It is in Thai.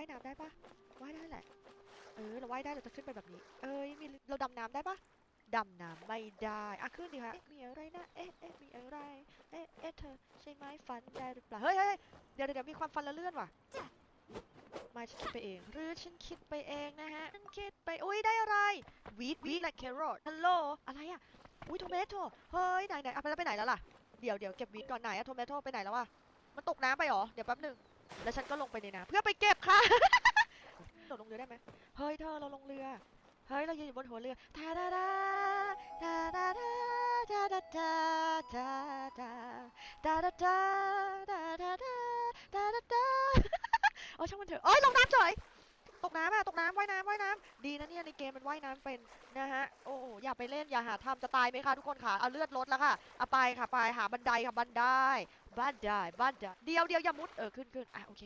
ว่ายน้ำได้ปะว่ายได้แหละ เออ เราว่ายได้ เราจะขึ้นไปแบบนี้ เอ้ย มี เราดำน้ำได้ปะดำน้ำไม่ได้อะขึ้นดิคะเอ๊ะมีอะไรนะ เอ๊ะเอ๊ะมีอะไร เอ๊ะเอ๊ะเธอใช่ไหมฟันได้หรือเปล่า เฮ้ยเฮ้ยเดี๋ยวเดี๋ยวมีความฟันละเลื่อนว่ะม่ฉันคิดไปเอง หรือฉันคิดไปเองนะฮะ ฉันคิดไป อุ้ยได้อะไร วีดวีดและแครอทฮัลโหล อะไรอะ อุ้ยโทเมโตเฮ้ยไหนไหนเอาไปแล้วไปไหนแล้วล่ะ เดี๋ยวเดี๋ยวเก็บวีดก่อนไหนอะโทเมโตไปไหนแล้ววะมันตกน้ำไปหรอ เดี๋ยวแป๊บหนึ่ง แล้วฉันก็ลงไปในน้ำเพื่อไปเก็บค่ะโดดลงเรือได้ไหมเฮ้ยเธอเราลงเรือ เฮ้ยเรายืนอยู่บนหัวเรือทาดาดาทาดาดาทาดาดาทาดาทาดาดาทาดาดาทาดาดาโอ้ช่างมันเถอะเอ้ยลงน้ำเฉยตกน้ำอะตกน้ำว่ายน้ำว่ายน้ำ ดีนะเนี่ยในเกมมันว่ายน้ำเป็นนะฮะโอ้อย่าไปเล่นอย่าหาทำจะตายไหมคะทุกคนค่ะเอาเลือดลดแล้วค่ะเอาไปค่ะไปหาบันไดค่ะบันไดบันไดบันไดเดียวเดียวอย่ามุดเออขึ้นขึ้นอะโอเค